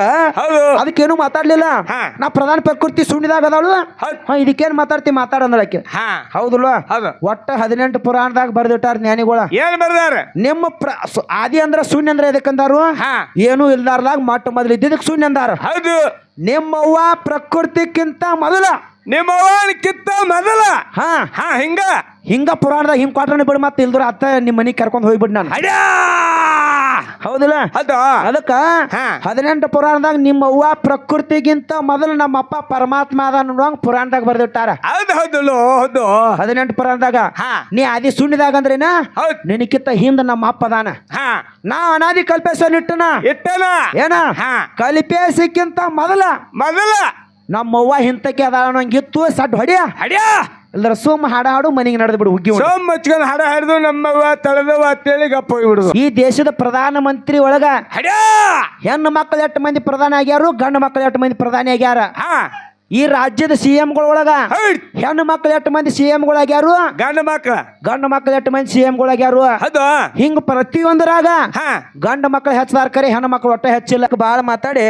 ಅದಕ್ಕ ಹೌದು. ಅದಕ್ಕೇನು ಮಾತಾಡ್ಲಿಲ್ಲ? ಹಾ. ನಾ ಪ್ರಧಾನ ಪ್ರಕೃತಿ ಸುಣ್ಣಿದಾಗ ಅದಾಳು ಹೌದ್. ಹಾ ಇದಕ್ಕೇನ್ ಮಾತಾಡ್ತಿ? ಮಾತಾಡಂದಳಕ್ಕೆ ಹಾ. ಹೌದಲ್ವಾ? ಹೌದು. ಒಟ್ಟ ಹದಿನೆಂಟು ಪುರಾಣದಾಗ ಬರ್ದಿಟ್ಟಾರ ಜ್ಞಾನಿಗಳ. ಏನ್ ಬರ್ದಾರ? ನಿಮ್ಮ ಪ್ರ ಸು- ಆದಿ ಅಂದ್ರ ಶೂನ್ಯ ಅಂದ್ರ ಎದಕ್ಕಂದಾರು? ಹಾ. ಏನು ಇಲ್ದಾರ್ದಾಗ ಮೊಟ್ಟ ಮೊದಲು ಇದ್ದಿದ್ದಕ್ಕೆ ಶೂನ್ಯ ಅಂದಾರ. ಹೌದು. ನಿಮ್ಮವ್ವ ಪ್ರಕೃತಿಕ್ಕಿಂತ ಮೊದಲ. ನಿಮ್ಮವ್ವಕ್ಕಿಂತ ಕಿತ್ತ ಮೊದಲ. ಹಾ. ಹಾ ಹಿಂಗ. ಹಿಂಗ ಪುರಾಣದಾಗ ಹಿಂಗ್ ಕ್ವಾಟರ್ನ ಬಿಡು ಮತ್ತೆ ಇಲ್ದ್ರ ಅತ್ತ ನಿಮ್ಮ ಮನೆಗೆ ಕರ್ಕೊಂಡ್ ಹೋಗ್ಬಿಡ್ ನಾನು. ಹಡ್ಯಾ ಹೌದಿಲ್ಲ? ಹೌದು. ಅದಕ್ಕ ಹಾ. ಹದಿನೆಂಟು ಪುರಾಣದಾಗ ನಿಮ್ಮ ಅವ್ವ ಪ್ರಕೃತಿಗಿಂತ ಮೊದಲು ನಮ್ಮ ಅಪ್ಪ ಪರಮಾತ್ಮ ಅದ ನೋಡುವಂಗ ಪುರಾಣದಾಗ ಬರ್ದಿಟ್ಟಾರ. ಹೌದು ಹೌದು ಹದಿನೆಂಟು ಪುರಾಣದಾಗ ಹಾ. ನೀ ಆದಿ ಸುಣ್ಣಿದಾಗ ಅಂದ್ರೇನ ಹೌದು. ನಿನಕಿತ್ತ ಹಿಂದ ನಮ್ಮ ಅಪ್ಪ ಅದಾನ. ಹಾ. ನಾ ಅನಾದಿ ಕಲ್ಪೇಶ್ವರ ಇಟ್ಟನ. ಇಟ್ಟನ. ಏನ? ಹಾ. ಕಲಿಪೇಸಕ್ಕಿಂತ ಮೊದಲ. ಮೊದಲ. ನಮ್ಮವ್ವ ಹಿಂತಕ್ಕೆ ಅದ ಅನ್ನೋಂಗಿತ್ತು ಸಡ್ ಹೊಡಿಯ. ಹಡ್ಯಾ. ಇಲ್ದ್ರ ಸೋಮ ಹಾಡ ಹಾಡು ಮನೆಗೆ ನಡೆದು ಬಿಡು ಹುಗ್ಗಿ ಹಾಡ ಸೋಮ್ ನಮ್ಮ ಹಡ ಹರಿದು ನಮ್ಮವ್ವ ಅಂತೇಳಿ ಗಪ್ಪ ಹೋಗ್ಬಿಡುದು ಈ ದೇಶದ ಪ್ರಧಾನ ಮಂತ್ರಿ ಒಳಗ ಹಡ್ಯಾ! ಹೆಣ್ಣು ಮಕ್ಕಳು ಎಷ್ಟು ಮಂದಿ ಪ್ರಧಾನಿ ಆಗ್ಯಾರು ಗಂಡು ಮಕ್ಕಳು ಎಷ್ಟು ಮಂದಿ ಪ್ರಧಾನಿ ಆಗ್ಯಾರ? ಹಾ. ಈ ರಾಜ್ಯದ ಸಿ ಒಳಗ ಹೆಣ್ಣು ಮಕ್ಕಳು ಎಷ್ಟು ಮಂದಿ ಸಿ ಆಗ್ಯಾರು ಗಂಡ ಮಕ್ಳ. ಗಂಡು ಮಕ್ಳು ಎಷ್ಟು ಮಂದಿ ಸಿ ಆಗ್ಯಾರು ಅದು ಹಿಂಗ ಪ್ರತಿಯೊಂದರಾಗ ಹಾ. ಗಂಡು ಮಕ್ಳು ಹೆಚ್ಚದಾರ ಕರೆ ಹೆಣ್ಣು ಮಕ್ಕಳು ಒಟ್ಟ ಹೆಚ್ಚಿಲ್ಲ. ಬಾಳ ಮಾತಾಡಿ.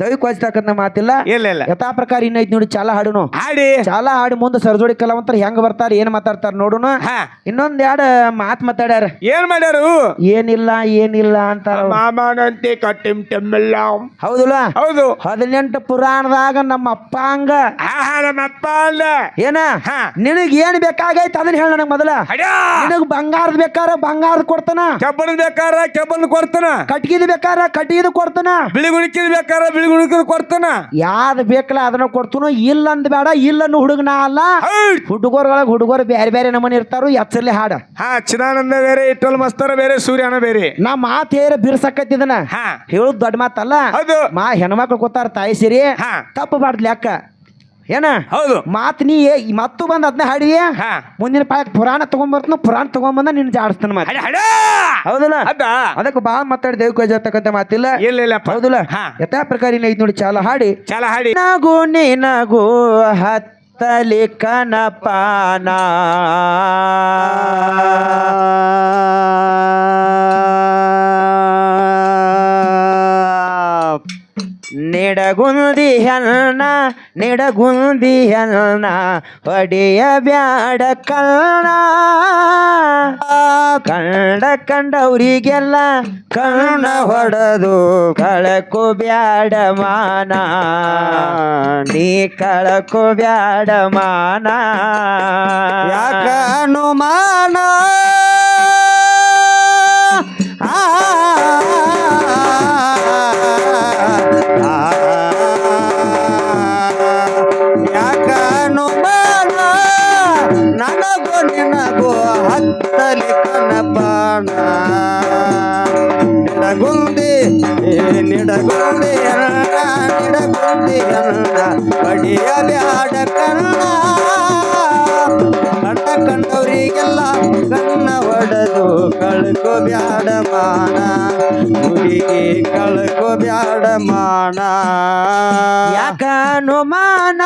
ದೈವಿಕ ವಚತಕ್ಕಂತ ಮಾತಿಲ್ಲ. ಇಲ್ಲ ಇಲ್ಲ. ಯಥಾ ಪ್ರಕಾರ ಇನ್ನೈದ್ ನೋಡಿ ಚಾಲ ಹಾಡುನು. ಹಾಡಿ. ಚಾಲ ಹಾಡಿ ಮುಂದೆ ಸರ್ಜೋಡಿ ಕಲಾವಂತರ ಹೆಂಗ್ ಬರ್ತಾರ ಏನ್ ಮಾತಾಡ್ತಾರ ನೋಡುನು. ಹಾ. ಇನ್ನೊಂದ್ ಮಾತು ಮಾತ್ ಮಾತಾಡ್ಯಾರ. ಏನ್ ಮಾಡ್ಯಾರು? ಏನಿಲ್ಲ ಏನಿಲ್ಲ ಅಂತಾರ ಅವ್ರು. ಮಾಮನಂತೆ ಕಟ್ಟಿಂ ಟೆಮ್ಮೆಲ್ಲ. ಹೌದಲ್ಲ? ಹೌದು. ಹದಿನೆಂಟು ಪುರಾಣದಾಗ ನಮ್ಮ ಅಪ್ಪ ಹಂಗ? ನಮ್ಮಪ್ಪ ಏನ? ನಿನಗ್ ಏನ್ ಬೇಕಾಗೈತೆ ಅದನ್ನ ಹೇಳ ನನಗ್ ಮೊದಲ. ನಿನಗ ಬಂಗಾರದ ಬೇಕಾರ ಬಂಗಾರದ ಕೊಡ್ತಾನ. ಕೆಬ್ಬನ ಬೇಕಾರ ಕೆಬ್ಬನ್ ಕೊಡ್ತಾನ. ಕಟ್ಗಿದ ಬೇಕಾರ ಕಟ್ಗಿದ ಕೊಡ್ತಾನ. ಬಿಳಿ ಗುಣಿಕಿದ್ ಬೇಕಾರ ಬಿಳಿ ಗುಣಿಕಿದ್ ಕೊಡ್ತಾನ. ಯಾವ್ದ್ ಬೇಕಲ್ಲ ಅದನ್ನ ಕೊಡ್ತನು ಇಲ್ಲ ಅಂದ್ ಬೇಡ ಇಲ್ಲನ್ನು ಹುಡುಗ ನಾ ಅಲ್ಲ. ಹೌದ್. ಹುಡುಗರೊಳಗ ಹುಡುಗರು ಬೇರೆ ಬೇರೆ ನಮನಿ ಇರ್ತಾರು ಎಚ್ಚರ್ಲಿ ಹಾಡ. ಹಾ ಚಿದಾನಂದ ಬೇರೆ ಇಟ್ಟಲ್ ಮಸ್ತರ ಬೇರೆ ಸೂರ್ಯನ ಬೇರೆ. ನಾ ಮಾತ್ ಏರ ಬಿರ್ಸಕತ್ತಿದನ. ಹಾ. ಹೇಳುದ್ ದೊಡ್ಡ ಮಾತಲ್ಲ. ಮಾ ಹೆಣ್ಮಕ್ಳು ಕೂತಾರ ತಾಯಿ ಸಿರಿ. ಹಾ. ತಪ್ಪು ಬಾಡ್ಲಿ ಅಕ್ಕ ಏನ? ಹೌದು. ಮಾತ್ ನೀ ಏ- ಮತ್ತು ಬಂದ್ ಅದನ್ನ ಹಾಡಿಯ ಹಾ. ಮುಂದಿನ ಪಾಯಕ್ ಪುರಾಣ ತಗೊಂಡ್ಬರ್ತನ ಪುರಾಣ ತಗೊಂಬಂದ ನಿನ್ ಜಾಡಿಸ್ತಾನ ಮಾತು. ಹಡ ಹಡ! ಹೌದಲ್ಲ? ಅದ ಅದಕ್ಕೆ ಬಾ ಮಾತಾಡಿ ದೇವ್ ಕೈಜತಕ್ಕಂತ ಮಾತಿಲ್ಲ. ಇಲ್ಲ ಇಲ್ಲಪ್ಪ. ಹೌದಲ್ಲ? ಹಾ. ಯಥಾ ಪ್ರಕಾರ ಐದ್ ನೋಡಿ ಚಾಲ ಹಾಡಿ. ಚಾಲ ಹಾಡಿ. ನಗು ನಿನಗು ಹತ್ತಲಿ ಕನಪಾನ. ನಿಡಗುಂದಿ ಹೆಣ್ಣ ನಿಡಗುಂದಿ ಹೆಣ್ಣ, ಹೊಡೆಯ ಬ್ಯಾಡ ಕಲ್ಲ ಕಂಡ ಕಂಡವರಿಗೆಲ್ಲ ಕಣ್ಣ ಹೊಡೆದು ಕಳಕು ಬ್ಯಾಡ ಮಾನ. ನೀ ಕಳಕು ಬ್ಯಾಡ ಮಾನ. ಯಾಕ ಅನುಮಾನ ನನಗೂ ಹತ್ತಲಿ ಕನಪಾನ ನಿಡಗುಂದಿ ನಿಡಗುಂದಿ ಅಣ್ಣ ನಿಡಗುಂದಿ ಅಣ್ಣ ಬಡಿಯ ಬ್ಯಾಡ ಕಣ್ಣ ಕಂಡ ಕಂಡವರಿಗೆಲ್ಲ ಕಣ್ಣ ಹೊಡೆದು ಕಳ್ಕೊ ಬ್ಯಾಡ ಮಾನ. ಹುಡುಗಿ ಕಳ್ಕೊ ಬ್ಯಾಡ ಮಾನ. ಯಾಕ ಅನುಮಾನ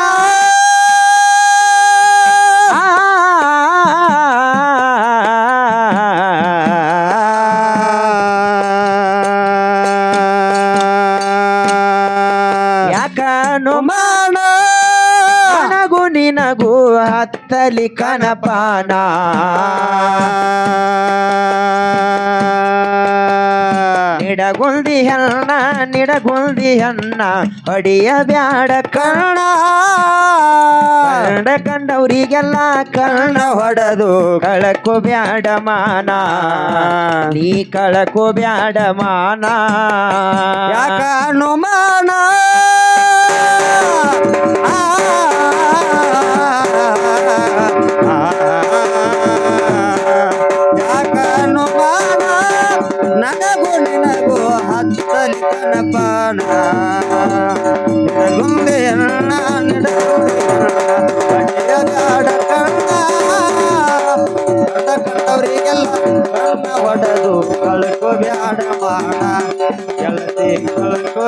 ಹತ್ತಲಿ ಕನಪಾನ. ನಿಡಗುಂದಿ ಅಣ್ಣ ನಿಡಗುಂದಿ ಅಣ್ಣ ಹೊಡಿಯ ಬ್ಯಾಡ ಕರ್ಣ. ಕಂಡ ಕಂಡವರಿಗೆಲ್ಲ ಕರ್ಣ ಹೊಡೆದು ಕಳಕು ಬ್ಯಾಡ ಮಾನ. ನೀ ಕಳಕು ಬ್ಯಾಡ ಮಾನ. ಯಾಕ ಆ,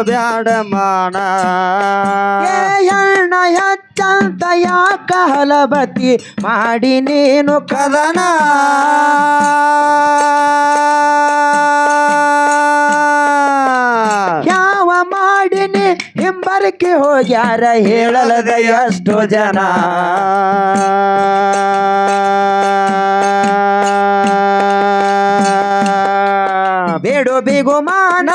ಬ್ಯಾಡ ಮಾಡ ಹೆಣ್ಣ ಹೆಚ್ಚಂತ ಯಾಕ ಹಲಬತಿ ಮಾಡಿ ನೀನು ಕದನ? ಯಾವ ಮಾಡ ಮಾಡಿನಿ ಹಿಂಬರಕ್ಕೆ ಹೋಗ್ಯಾರ ಹೇಳಲದ ಎಷ್ಟು ಜನ. ಬೇಡು ಬಿಗುಮಾನ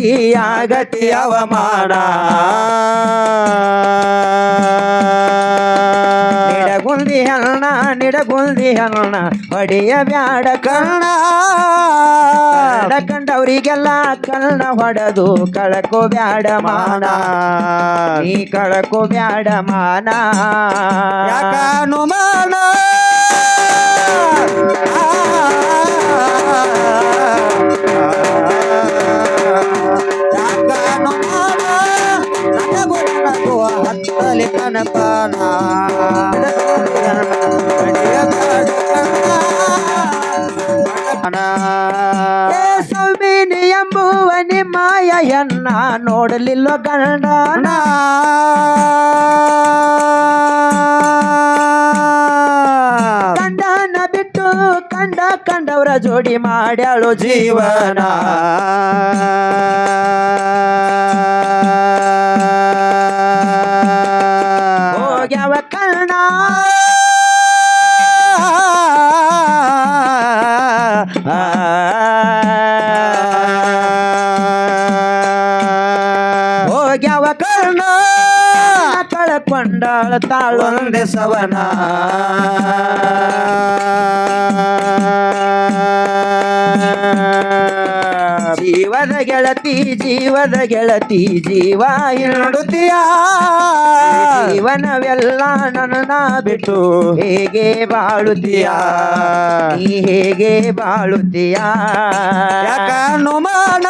ಗೆಳತಿ ಆಗತಿ ಅವಮಾನ. ನಿಡಗುಂದಿ ಹೆಣ್ಣ ನಿಡಗುಂದಿ ಹೆಣ್ಣ ಹೊಡೆಯ ಬ್ಯಾಡ ಕಣ್ಣ. ಕಂಡವರಿಗೆಲ್ಲ ಕಣ್ಣ ಹೊಡೆದು ಕಳಕೋ ಬ್ಯಾಡ ಮಾನ. ಈ ಕಳಕೋ ಬ್ಯಾಡ ಮಾನ. ಯಾಕ ಅನುಮಾನ? ಏ ಸೌಮಿನಿ ಎಂಬುವ ನಿಮ್ಮಯ ನೋಡಲಿಲ್ಲ ಗಂಡನ ಗಂಡನ ಬಿಟ್ಟು ಕಂಡ ಕಂಡವರ ಜೋಡಿ ಮಾಡ್ಯಾಳು ಜೀವನ. ಹೋಗ್ಯಾವ ಕರ್ಣ? ಕಳಕೊಂಡಾಳ ತಾಳೊಂದೆ ಸವನ. ಜೀವದ ಗೆಳತಿ ಜೀವದ ಗೆಳತಿ ಜೀವ ಹಿಡುತ್ತೀಯ ಜೀವನವೆಲ್ಲ ನನ್ನ ಬಿಟ್ಟು ಹೇಗೆ ಬಾಳುತ್ತೀಯ? ನೀ ಹೇಗೆ ಬಾಳುತ್ತೀಯ? ಯಾಕನು ಅನುಮಾನ?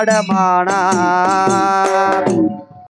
ಹುಡುಗಿ ಕಳ್ಕೋ ಬ್ಯಾಡ ಮಾಣ